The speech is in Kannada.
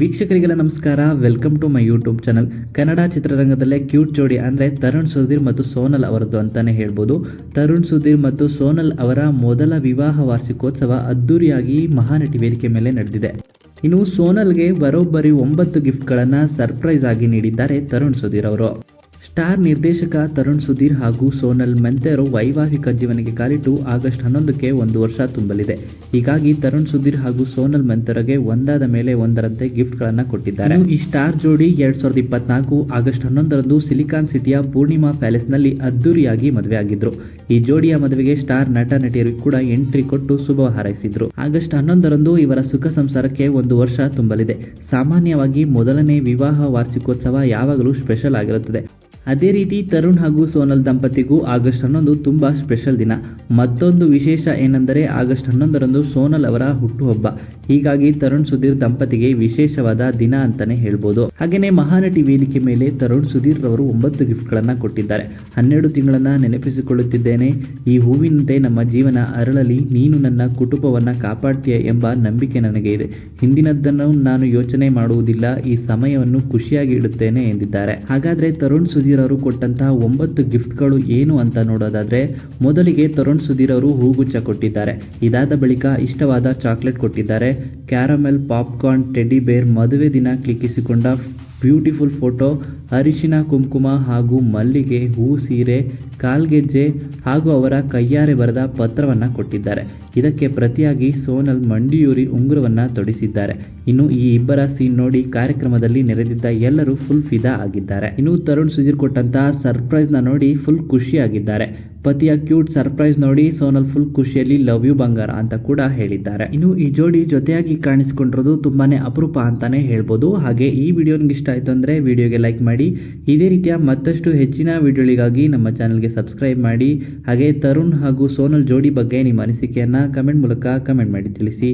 ವೀಕ್ಷಕರಿಗೆಲ್ಲ ನಮಸ್ಕಾರ. Welcome to my YouTube channel Kannada ಚಿತ್ರರಂಗದಲ್ಲೇ cute ಜೋಡಿ ಅಂದರೆ ತರುಣ್ ಸುಧೀರ್ ಮತ್ತು ಸೋನಲ್ ಅವರದ್ದು ಅಂತಲೇ ಹೇಳ್ಬೋದು. ತರುಣ್ ಸುಧೀರ್ ಮತ್ತು ಸೋನಲ್ ಅವರ ಮೊದಲ ವಿವಾಹ ವಾರ್ಷಿಕೋತ್ಸವ ಅದ್ದೂರಿಯಾಗಿ ಮಹಾನಟಿ ವೇದಿಕೆ ಮೇಲೆ ನಡೆದಿದೆ. ಇನ್ನು ಸೋನಲ್ಗೆ ಬರೋಬ್ಬರಿ ಒಂಬತ್ತು ಗಿಫ್ಟ್ಗಳನ್ನು ಸರ್ಪ್ರೈಸ್ ಆಗಿ ನೀಡಿದ್ದಾರೆ ತರುಣ್ ಸುಧೀರ್ ಅವರು. ಸ್ಟಾರ್ ನಿರ್ದೇಶಕ ತರುಣ್ ಸುಧೀರ್ ಹಾಗೂ ಸೋನಲ್ ಮೆಂತೆರೋ ವೈವಾಹಿಕ ಜೀವನಕ್ಕೆ ಕಾಲಿಟ್ಟು ಆಗಸ್ಟ್ ಹನ್ನೊಂದಕ್ಕೆ ಒಂದು ವರ್ಷ ತುಂಬಲಿದೆ. ಹೀಗಾಗಿ ತರುಣ್ ಸುಧೀರ್ ಹಾಗೂ ಸೋನಲ್ ಮೆಂತೆರೋಗೆ ಒಂದಾದ ಮೇಲೆ ಒಂದರಂತೆ ಗಿಫ್ಟ್ಗಳನ್ನು ಕೊಟ್ಟಿದ್ದಾರೆ. ಈ ಸ್ಟಾರ್ ಜೋಡಿ ಎರಡ್ ಸಾವಿರದ ಇಪ್ಪತ್ನಾಲ್ಕು ಆಗಸ್ಟ್ ಹನ್ನೊಂದರಂದು ಸಿಲಿಕಾನ್ ಸಿಟಿಯ ಪೂರ್ಣಿಮಾ ಪ್ಯಾಲೇಸ್ನಲ್ಲಿ ಅದ್ದೂರಿಯಾಗಿ ಮದುವೆ ಆಗಿದ್ರು. ಈ ಜೋಡಿಯ ಮದುವೆಗೆ ಸ್ಟಾರ್ ನಟ ನಟಿಯರು ಕೂಡ ಎಂಟ್ರಿ ಕೊಟ್ಟು ಶುಭ ಹಾರೈಸಿದ್ರು. ಆಗಸ್ಟ್ ಹನ್ನೊಂದರಂದು ಇವರ ಸುಖ ಸಂಸಾರಕ್ಕೆ ಒಂದು ವರ್ಷ ತುಂಬಲಿದೆ. ಸಾಮಾನ್ಯವಾಗಿ ಮೊದಲನೇ ವಿವಾಹ ವಾರ್ಷಿಕೋತ್ಸವ ಯಾವಾಗಲೂ ಸ್ಪೆಷಲ್ ಆಗಿರುತ್ತದೆ. ಅದೇ ರೀತಿ ತರುಣ್ ಹಾಗೂ ಸೋನಲ್ ದಂಪತಿಗೂ ಆಗಸ್ಟ್ ಹನ್ನೊಂದು ತುಂಬಾ ಸ್ಪೆಷಲ್ ದಿನ. ಮತ್ತೊಂದು ವಿಶೇಷ ಏನೆಂದರೆ ಆಗಸ್ಟ್ ಹನ್ನೊಂದರಂದು ಸೋನಲ್ ಅವರ ಹುಟ್ಟುಹಬ್ಬ. ಹೀಗಾಗಿ ತರುಣ್ ಸುಧೀರ್ ದಂಪತಿಗೆ ವಿಶೇಷವಾದ ದಿನ ಅಂತಾನೆ ಹೇಳ್ಬೋದು. ಹಾಗೇನೆ ಮಹಾನಟಿ ವೇದಿಕೆ ಮೇಲೆ ತರುಣ್ ಸುಧೀರ್ ರವರು ಒಂಬತ್ತು ಗಿಫ್ಟ್ಗಳನ್ನು ಕೊಟ್ಟಿದ್ದಾರೆ. ಹನ್ನೆರಡು ತಿಂಗಳನ್ನ ನೆನಪಿಸಿಕೊಳ್ಳುತ್ತಿದ್ದೇನೆ. ಈ ಹೂವಿನಂತೆ ನಮ್ಮ ಜೀವನ ಅರಳಲಿ, ನೀನು ನನ್ನ ಕುಟುಂಬವನ್ನ ಕಾಪಾಡ್ತೀಯ ಎಂಬ ನಂಬಿಕೆ ನನಗೆ ಇದೆ. ಹಿಂದಿನದ್ದನ್ನು ನಾನು ಯೋಚನೆ ಮಾಡುವುದಿಲ್ಲ, ಈ ಸಮಯವನ್ನು ಖುಷಿಯಾಗಿ ಇಡುತ್ತೇನೆ ಎಂದಿದ್ದಾರೆ. ಹಾಗಾದ್ರೆ ತರುಣ್ ಸುಧೀರ್ ಅವರು ಕೊಟ್ಟಂತಹ ಒಂಬತ್ತು ಗಿಫ್ಟ್ಗಳು ಏನು ಅಂತ ನೋಡೋದಾದ್ರೆ, ಮೊದಲಿಗೆ ತರುಣ್ ಸುಧೀರ್ ಅವರು ಹೂಗುಚ್ಛ ಕೊಟ್ಟಿದ್ದಾರೆ. ಇದಾದ ಬಳಿಕ ಇಷ್ಟವಾದ ಚಾಕ್ಲೇಟ್ ಕೊಟ್ಟಿದ್ದಾರೆ. ಕ್ಯಾರಮೆಲ್, ಪಾಪ್ಕಾರ್ನ್ ಟೆಡಿ ಬೇರ್ ಮದುವೆ ದಿನ ಕ್ಲಿಕ್ಕಿಸಿಕೊಂಡ ಬ್ಯೂಟಿಫುಲ್ ಫೋಟೋ ಅರಿಶಿನ, ಕುಂಕುಮ ಹಾಗೂ ಮಲ್ಲಿಗೆ ಹೂ ಸೀರೆ, ಕಾಲ್ಗೆಜ್ಜೆ ಹಾಗೂ ಅವರ ಕೈಯಾರೆ ಬರೆದ ಪತ್ರವನ್ನು ಕೊಟ್ಟಿದ್ದಾರೆ. ಇದಕ್ಕೆ ಪ್ರತಿಯಾಗಿ ಸೋನಲ್ ಮಂಡಿಯೂರಿ ಉಂಗುರವನ್ನು ತೊಡಿಸಿದ್ದಾರೆ. ಇನ್ನು ಈ ಇಬ್ಬರ ಸೀನ್ ನೋಡಿ ಕಾರ್ಯಕ್ರಮದಲ್ಲಿ ನೆರೆದಿದ್ದ ಎಲ್ಲರೂ ಫುಲ್ ಫಿದಾ ಆಗಿದ್ದಾರೆ. ಇನ್ನು ತರುಣ್ ಸುಧೀರ್ ಕೊಟ್ಟಂತಹ ಸರ್ಪ್ರೈಸ್ನ ನೋಡಿ ಫುಲ್ ಖುಷಿಯಾಗಿದ್ದಾರೆ. ಪತಿಯ ಕ್ಯೂಟ್ ಸರ್ಪ್ರೈಸ್ ನೋಡಿ ಸೋನಲ್ ಫುಲ್ ಖುಷಿಯಲ್ಲಿ ಲವ್ ಯು ಬಂಗಾರ ಅಂತ ಕೂಡ ಹೇಳಿದ್ದಾರೆ. ಇನ್ನು ಈ ಜೋಡಿ ಜೊತೆಯಾಗಿ ಕಾಣಿಸಿಕೊಂಡಿರೋದು ತುಂಬಾನೇ ಅಪರೂಪ ಅಂತಾನೆ ಹೇಳ್ಬೋದು. ಹಾಗೆ ಈ ವಿಡಿಯೋ ನಿಮ್ಗೆ ಇಷ್ಟ ಆಯ್ತು ಅಂದ್ರೆ ವಿಡಿಯೋಗೆ ಲೈಕ್ ಮಾಡಿ. ಇದೇ ರೀತಿಯ ಮತ್ತಷ್ಟು ಹೆಚ್ಚಿನ ವಿಡಿಯೋಗಳಿಗಾಗಿ ನಮ್ಮ ಚಾನಲ್ಗೆ ಸಬ್ಸ್ಕ್ರೈಬ್ ಮಾಡಿ. ಹಾಗೆ ತರುಣ್ ಹಾಗೂ ಸೋನಲ್ ಜೋಡಿ ಬಗ್ಗೆ ನಿಮ್ಮ ಅನಿಸಿಕೆಯನ್ನ ಕಮೆಂಟ್ ಮೂಲಕ ಕಮೆಂಟ್ ಮಾಡಿ ತಿಳಿಸಿ.